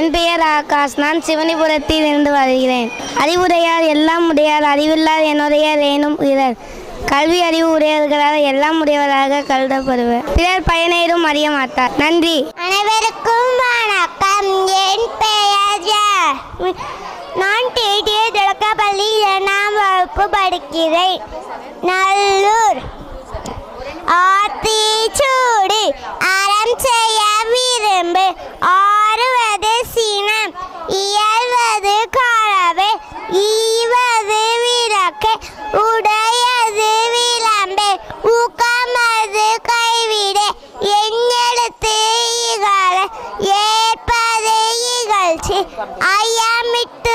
என் பெயர் ஆகாஷ். நான் சிவனிபுரத்தில் இருந்து வருகிறேன். அறிவுடையார் எல்லாம் உடையார். அறிவில்லார் என்னுடைய ரேனும் உயர் கல்வி அறிவு உடையவர்களால் எல்லாம் உடையவராக கருதப்படுவர். பிறர் பயனேறும் அறிய மாட்டார். நன்றி. அனைவருக்கும் வணக்கம். என் பெயர் நான் டிடிஏ தொடக்கப்பள்ளி இரண்டாம் வகுப்பு படிக்கிறேன். நல்லூர். ஆத்திச்சூடி. சூடி বলছি আই অ্যাম ইট